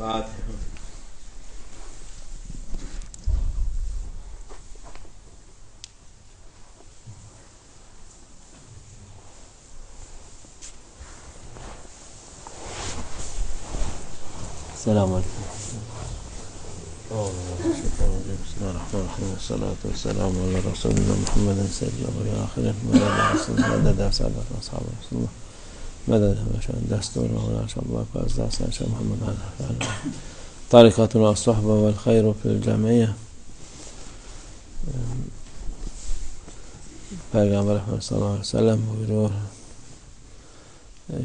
السلام عليكم. بسم الله الرحمن الرحيم. والصلاة والسلام على رسولنا محمد سيد الأولياء آخر المدى عدد أسعد أصحاب رسول الله inşallah fazla sen şen Muhammed aleyhi Tarikatun ve sohbe vel hayru fil cemiyye. Peygamber Efendimiz sallallahu aleyhi ve sellem buyuruyor.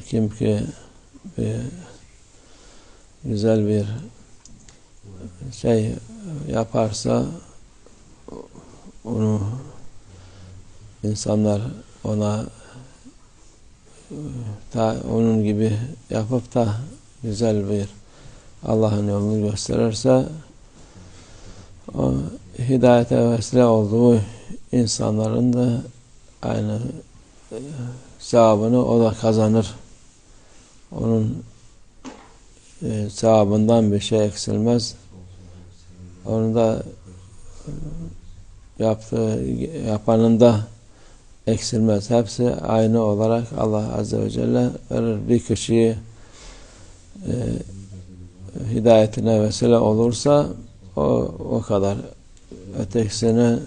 Kim ki bir güzel bir şey yaparsa onu insanlar ona da onun gibi yapıp da güzel bir Allah'ın yolunu gösterirse o hidayete vesile olduğu insanların da aynı sevabını o da kazanır. Onun e, sevabından bir şey eksilmez. Onu da yaptığı, yapanın da eksilmez. Hepsi aynı olarak Allah Azze ve Celle verir. Bir kişiyi e, hidayetine vesile olursa o, o kadar. Ötekisini,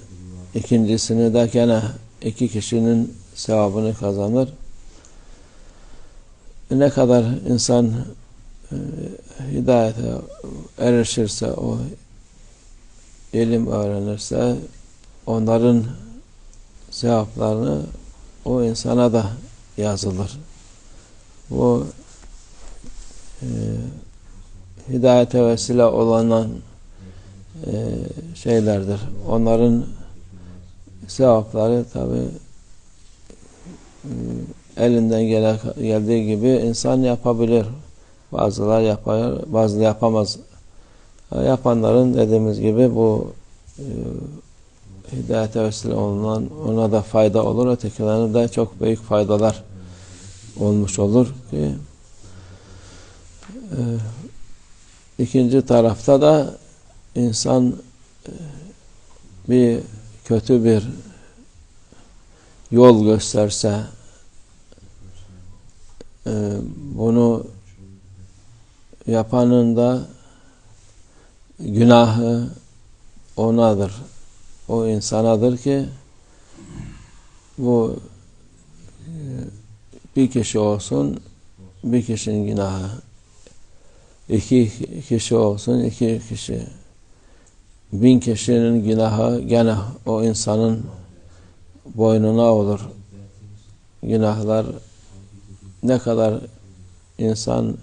ikincisini de gene iki kişinin sevabını kazanır. Ne kadar insan hidayete erişirse, o ilim öğrenirse onların sevaplarını o insana da yazılır. Bu e, hidayete vesile olan e, şeylerdir. Onların sevapları tabi e, elinden gele, geldiği gibi insan yapabilir. Bazılar yapar, bazıları yapamaz. Yapanların dediğimiz gibi bu e, hidayete vesile olunan ona da fayda olur. Ötekilerine de çok büyük faydalar olmuş olur ki e, ikinci tarafta da insan e, bir kötü bir yol gösterse e, bunu yapanın da günahı onadır. O insanadır ki bu e, bir kişi olsun bir kişinin günahı iki kişi olsun iki kişi bin kişinin günahı gene o insanın boynuna olur. Günahlar ne kadar insan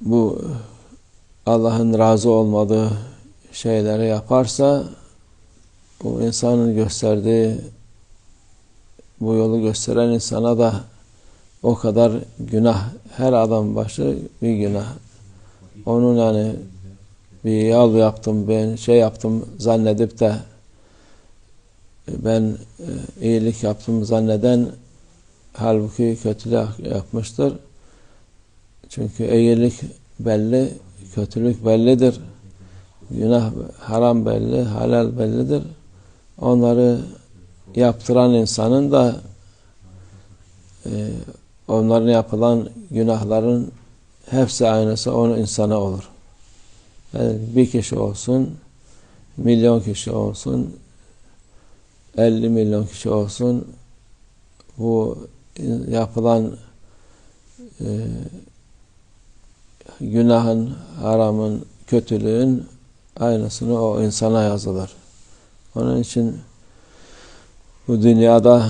bu Allah'ın razı olmadığı şeyleri yaparsa o insanın gösterdiği bu yolu gösteren insana da o kadar günah her adam başı bir günah onun yani bir yol yaptım ben şey yaptım zannedip de ben e, iyilik yaptım zanneden halbuki kötülük yapmıştır çünkü iyilik belli, kötülük bellidir. Günah, haram belli, halal bellidir. Onları yaptıran insanın da e, onların yapılan günahların hepsi aynısı onun insana olur. Yani bir kişi olsun, milyon kişi olsun, 50 milyon kişi olsun bu yapılan e, günahın, haramın, kötülüğün aynısını o insana yazılır. Onun için bu dünyada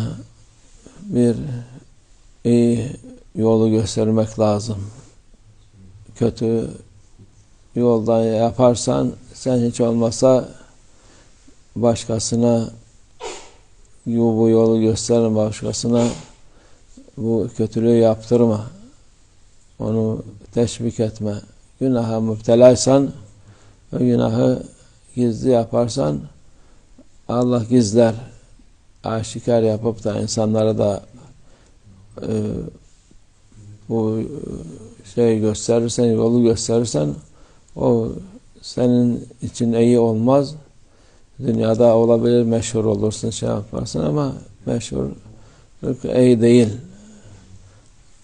bir iyi yolu göstermek lazım. Kötü yoldan yaparsan sen hiç olmasa başkasına bu yolu gösterin başkasına bu kötülüğü yaptırma. Onu teşvik etme. Günaha müptelaysan o günahı gizli yaparsan Allah gizler. Aşikar yapıp da insanlara da e, bu şey gösterirsen, yolu gösterirsen o senin için iyi olmaz. Dünyada olabilir meşhur olursun şey yaparsın ama meşhur iyi değil.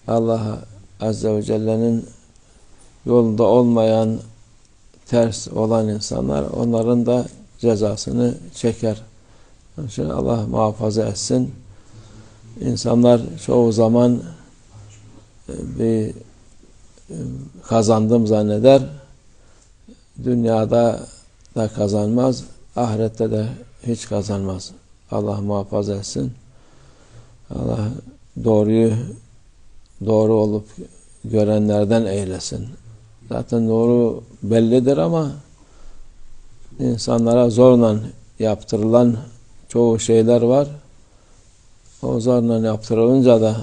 Allah Azze ve Celle'nin yolunda olmayan ters olan insanlar onların da cezasını çeker. İçin Allah muhafaza etsin. İnsanlar çoğu zaman e, bir e, kazandım zanneder. Dünyada da kazanmaz, ahirette de hiç kazanmaz. Allah muhafaza etsin. Allah doğruyu doğru olup görenlerden eylesin. Zaten doğru bellidir ama insanlara zorla yaptırılan çoğu şeyler var. O zorla yaptırılınca da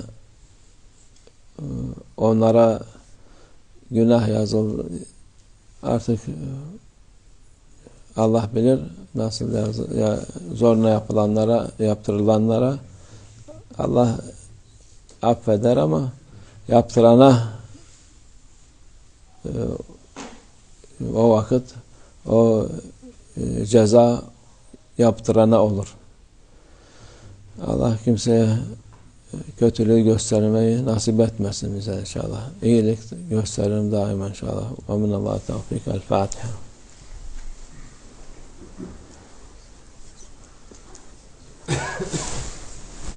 e, onlara günah yazıl artık e, Allah bilir nasıl yaz, ya, zorla yapılanlara yaptırılanlara Allah affeder ama yaptırana e, o vakit o e, ceza yaptırana olur. Allah kimseye e, kötülüğü göstermeyi nasip etmesin bize inşallah. İyilik gösterelim daima inşallah. Ve minallahu tevfik. El Fatiha.